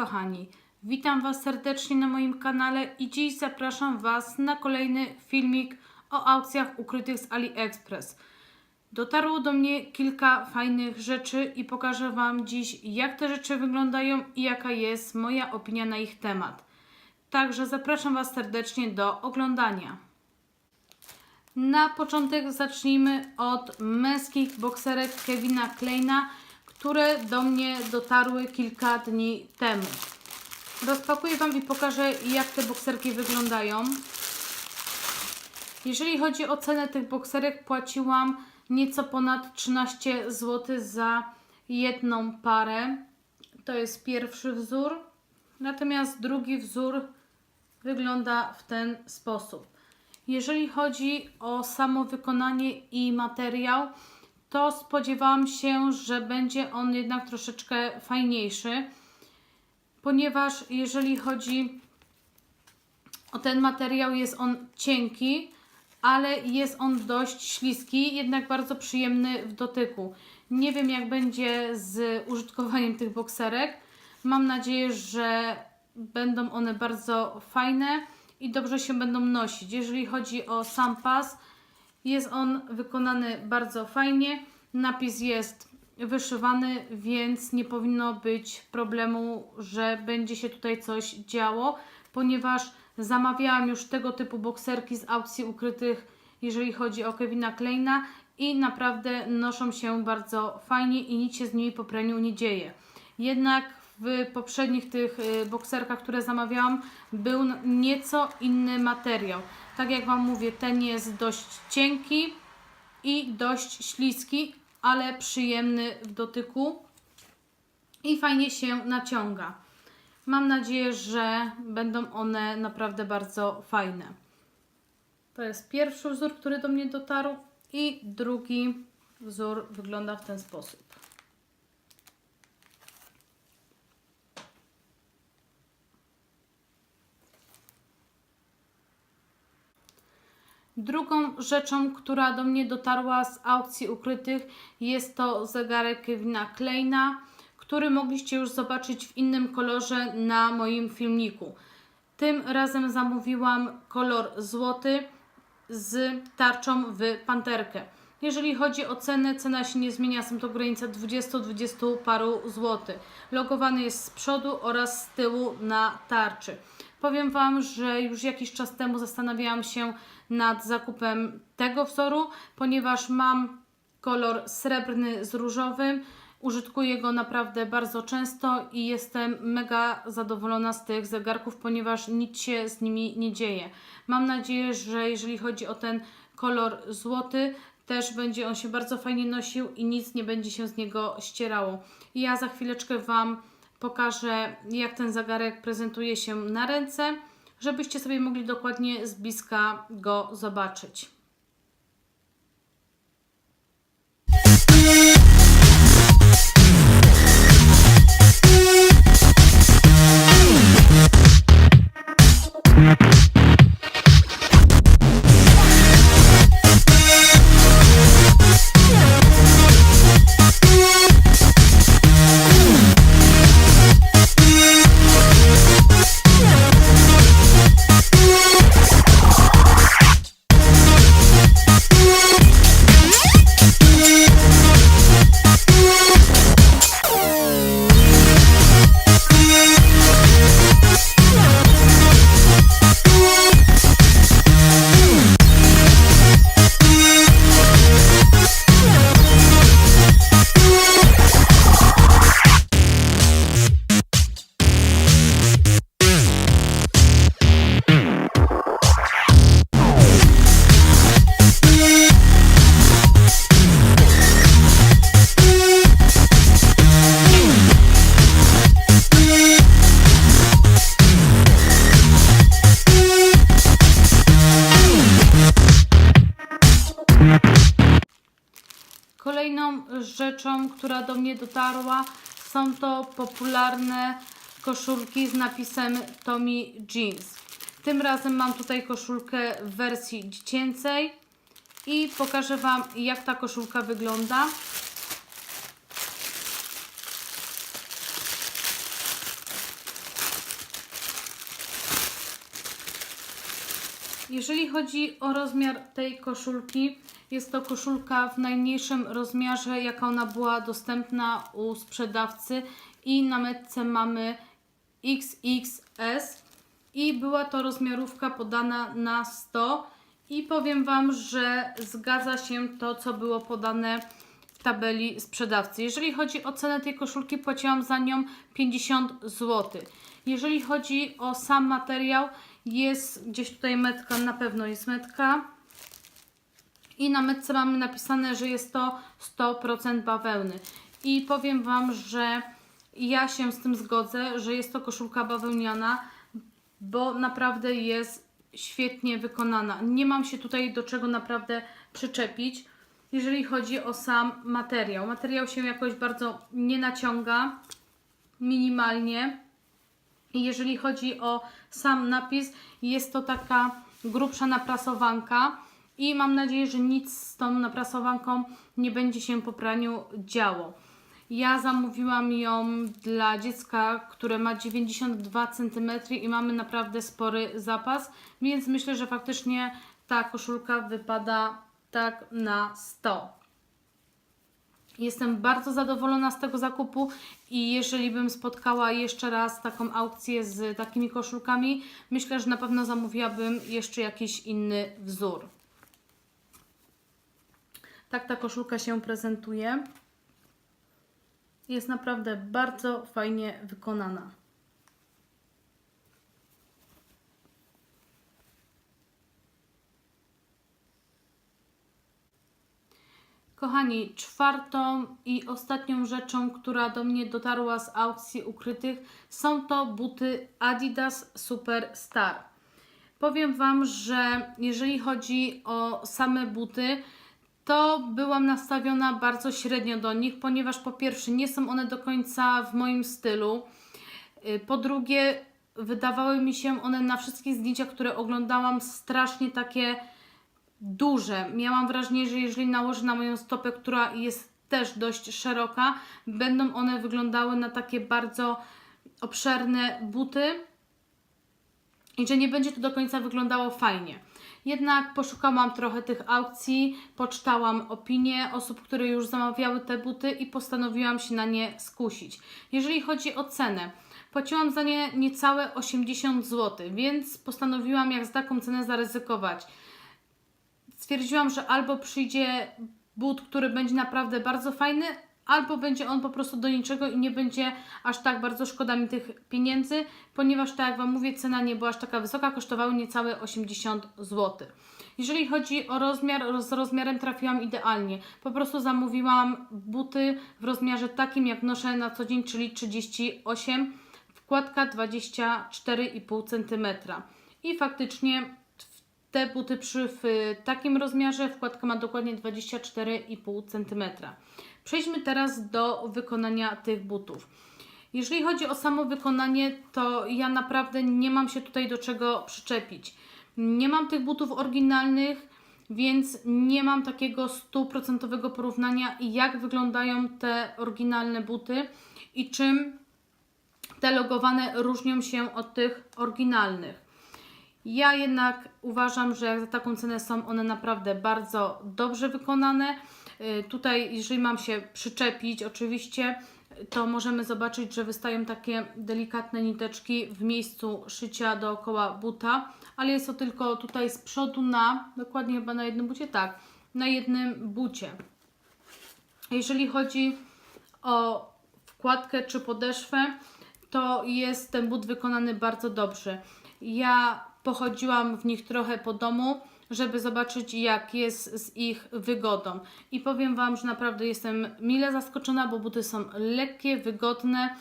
kochani, witam Was serdecznie na moim kanale i dziś zapraszam Was na kolejny filmik o aukcjach ukrytych z AliExpress. Dotarło do mnie kilka fajnych rzeczy i pokażę Wam dziś jak te rzeczy wyglądają i jaka jest moja opinia na ich temat. Także zapraszam Was serdecznie do oglądania. Na początek zacznijmy od męskich bokserek Kevina Kleina, które do mnie dotarły kilka dni temu. Rozpakuję Wam i pokażę, jak te bokserki wyglądają. Jeżeli chodzi o cenę tych bokserek, płaciłam nieco ponad 13 zł za jedną parę. To jest pierwszy wzór. Natomiast drugi wzór wygląda w ten sposób. Jeżeli chodzi o samo wykonanie i materiał, to spodziewałam się, że będzie on jednak troszeczkę fajniejszy, ponieważ jeżeli chodzi o ten materiał, jest on cienki, ale jest on dość śliski, jednak bardzo przyjemny w dotyku. Nie wiem, jak będzie z użytkowaniem tych bokserek. Mam nadzieję, że będą one bardzo fajne i dobrze się będą nosić. Jeżeli chodzi o sam pas, jest on wykonany bardzo fajnie. Napis jest wyszywany, więc nie powinno być problemu, że będzie się tutaj coś działo, ponieważ zamawiałam już tego typu bokserki z aukcji ukrytych, jeżeli chodzi o Kevina Kleina i naprawdę noszą się bardzo fajnie i nic się z nimi po praniu nie dzieje. Jednak w poprzednich tych y, bokserkach, które zamawiałam, był nieco inny materiał. Tak jak Wam mówię, ten jest dość cienki i dość śliski, ale przyjemny w dotyku i fajnie się naciąga. Mam nadzieję, że będą one naprawdę bardzo fajne. To jest pierwszy wzór, który do mnie dotarł i drugi wzór wygląda w ten sposób. Drugą rzeczą, która do mnie dotarła z aukcji ukrytych jest to zegarek Kevina Kleina, który mogliście już zobaczyć w innym kolorze na moim filmiku. Tym razem zamówiłam kolor złoty z tarczą w panterkę. Jeżeli chodzi o cenę, cena się nie zmienia, są to granice 20-20 paru złotych. Logowany jest z przodu oraz z tyłu na tarczy. Powiem Wam, że już jakiś czas temu zastanawiałam się nad zakupem tego wzoru, ponieważ mam kolor srebrny z różowym. Użytkuję go naprawdę bardzo często i jestem mega zadowolona z tych zegarków, ponieważ nic się z nimi nie dzieje. Mam nadzieję, że jeżeli chodzi o ten kolor złoty, też będzie on się bardzo fajnie nosił i nic nie będzie się z niego ścierało. Ja za chwileczkę Wam pokażę, jak ten zegarek prezentuje się na ręce, żebyście sobie mogli dokładnie z bliska go zobaczyć. rzeczą, która do mnie dotarła, są to popularne koszulki z napisem Tommy Jeans. Tym razem mam tutaj koszulkę w wersji dziecięcej i pokażę Wam jak ta koszulka wygląda. Jeżeli chodzi o rozmiar tej koszulki, jest to koszulka w najmniejszym rozmiarze, jaka ona była dostępna u sprzedawcy i na metce mamy XXS i była to rozmiarówka podana na 100 i powiem Wam, że zgadza się to, co było podane w tabeli sprzedawcy. Jeżeli chodzi o cenę tej koszulki, płaciłam za nią 50 zł. Jeżeli chodzi o sam materiał, jest gdzieś tutaj metka, na pewno jest metka. I na metce mamy napisane, że jest to 100% bawełny. I powiem Wam, że ja się z tym zgodzę, że jest to koszulka bawełniana, bo naprawdę jest świetnie wykonana. Nie mam się tutaj do czego naprawdę przyczepić, jeżeli chodzi o sam materiał. Materiał się jakoś bardzo nie naciąga, minimalnie. I jeżeli chodzi o sam napis, jest to taka grubsza naprasowanka i mam nadzieję, że nic z tą naprasowanką nie będzie się po praniu działo. Ja zamówiłam ją dla dziecka, które ma 92 cm i mamy naprawdę spory zapas, więc myślę, że faktycznie ta koszulka wypada tak na 100. Jestem bardzo zadowolona z tego zakupu i jeżeli bym spotkała jeszcze raz taką aukcję z takimi koszulkami, myślę, że na pewno zamówiłabym jeszcze jakiś inny wzór. Tak ta koszulka się prezentuje. Jest naprawdę bardzo fajnie wykonana. Kochani, czwartą i ostatnią rzeczą, która do mnie dotarła z aukcji ukrytych, są to buty Adidas Superstar. Powiem Wam, że jeżeli chodzi o same buty, to byłam nastawiona bardzo średnio do nich, ponieważ po pierwsze nie są one do końca w moim stylu. Y, Po drugie, wydawały mi się one na wszystkich zdjęciach, które oglądałam, strasznie takie duże. Miałam wrażenie, że jeżeli nałożę na moją stopę, która jest też dość szeroka, będą one wyglądały na takie bardzo obszerne buty i że nie będzie to do końca wyglądało fajnie. Jednak poszukałam trochę tych aukcji, poczytałam opinie osób, które już zamawiały te buty i postanowiłam się na nie skusić. Jeżeli chodzi o cenę, płaciłam za nie niecałe 80 zł, więc postanowiłam jak z taką cenę zaryzykować. Stwierdziłam, że albo przyjdzie but, który będzie naprawdę bardzo fajny, albo będzie on po prostu do niczego i nie będzie aż tak bardzo szkoda mi tych pieniędzy, ponieważ tak jak Wam mówię, cena nie była aż taka wysoka, kosztowały niecałe 80 zł. Jeżeli chodzi o rozmiar, z rozmiarem trafiłam idealnie. Po prostu zamówiłam buty w rozmiarze takim, jak noszę na co dzień, czyli 38, wkładka 24,5 cm. I faktycznie te buty przy w takim rozmiarze, wkładka ma dokładnie 24,5 cm. Przejdźmy teraz do wykonania tych butów. Jeżeli chodzi o samo wykonanie, to ja naprawdę nie mam się tutaj do czego przyczepić. Nie mam tych butów oryginalnych, więc nie mam takiego stuprocentowego porównania, jak wyglądają te oryginalne buty i czym te logowane różnią się od tych oryginalnych. Ja jednak uważam, że za taką cenę są one naprawdę bardzo dobrze wykonane. Y, Tutaj, jeżeli mam się przyczepić, oczywiście, to możemy zobaczyć, że wystają takie delikatne niteczki w miejscu szycia dookoła buta, ale jest to tylko tutaj z przodu na, dokładnie chyba na jednym bucie, tak, na jednym bucie. Jeżeli chodzi o wkładkę czy podeszwę, to jest ten but wykonany bardzo dobrze. Ja pochodziłam w nich trochę po domu, żeby zobaczyć, jak jest z ich wygodą. I powiem Wam, że naprawdę jestem mile zaskoczona, bo buty są lekkie, wygodne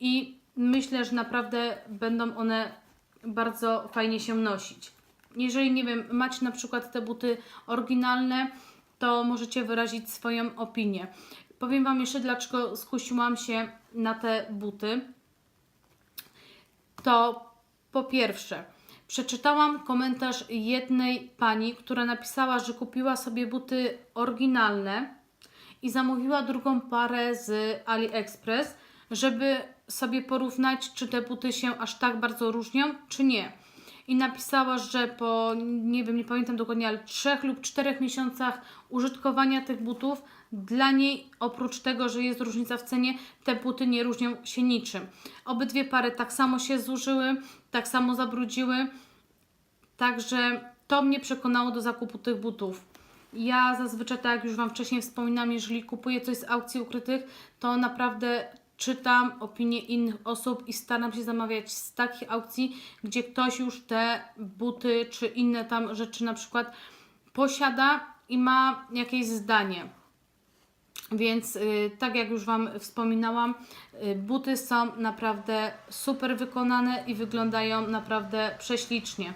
i myślę, że naprawdę będą one bardzo fajnie się nosić. Jeżeli, nie wiem, macie na przykład te buty oryginalne, to możecie wyrazić swoją opinię. Powiem Wam jeszcze, dlaczego skusiłam się na te buty. To po pierwsze, przeczytałam komentarz jednej pani, która napisała, że kupiła sobie buty oryginalne i zamówiła drugą parę z AliExpress, żeby sobie porównać, czy te buty się aż tak bardzo różnią, czy nie. i napisała, że po, nie wiem, nie pamiętam dokładnie, ale trzech lub czterech miesiącach użytkowania tych butów, dla niej oprócz tego, że jest różnica w cenie, te buty nie różnią się niczym. Obydwie pary tak samo się zużyły, tak samo zabrudziły, także to mnie przekonało do zakupu tych butów. Ja zazwyczaj, tak jak już Wam wcześniej wspominam, jeżeli kupuję coś z aukcji ukrytych, to naprawdę czytam opinie innych osób i staram się zamawiać z takich aukcji, gdzie ktoś już te buty czy inne tam rzeczy na przykład posiada i ma jakieś zdanie. Więc y, tak jak już Wam wspominałam, y, buty są naprawdę super wykonane i wyglądają naprawdę prześlicznie.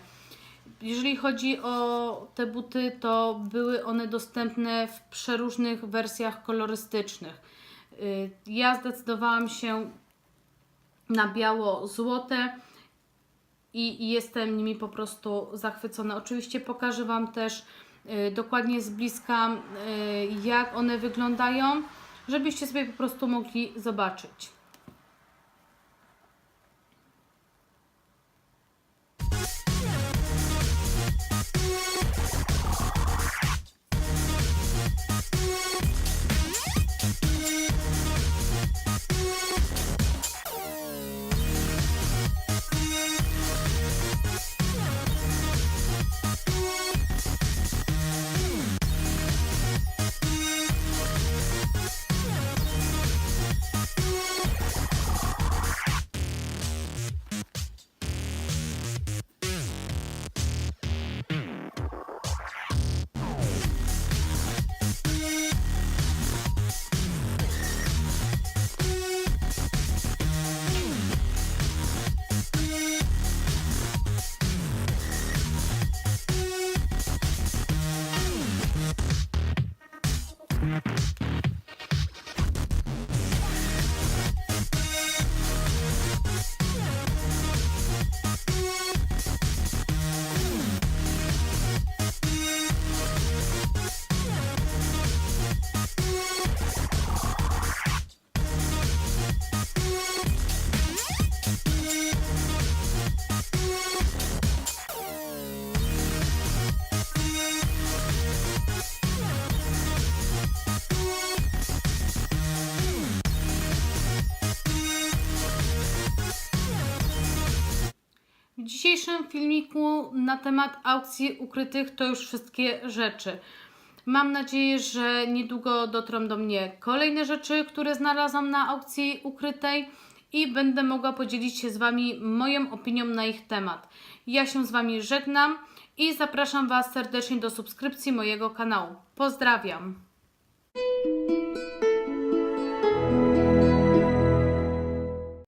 Jeżeli chodzi o te buty, to były one dostępne w przeróżnych wersjach kolorystycznych. Y, Ja zdecydowałam się na biało-złote i jestem nimi po prostu zachwycona. Oczywiście pokażę Wam też y, dokładnie z bliska, y, jak one wyglądają, żebyście sobie po prostu mogli zobaczyć. Filmiku na temat aukcji ukrytych to już wszystkie rzeczy. Mam nadzieję, że niedługo dotrą do mnie kolejne rzeczy, które znalazłam na aukcji ukrytej i będę mogła podzielić się z Wami moją opinią na ich temat. Ja się z Wami żegnam i zapraszam Was serdecznie do subskrypcji mojego kanału. Pozdrawiam!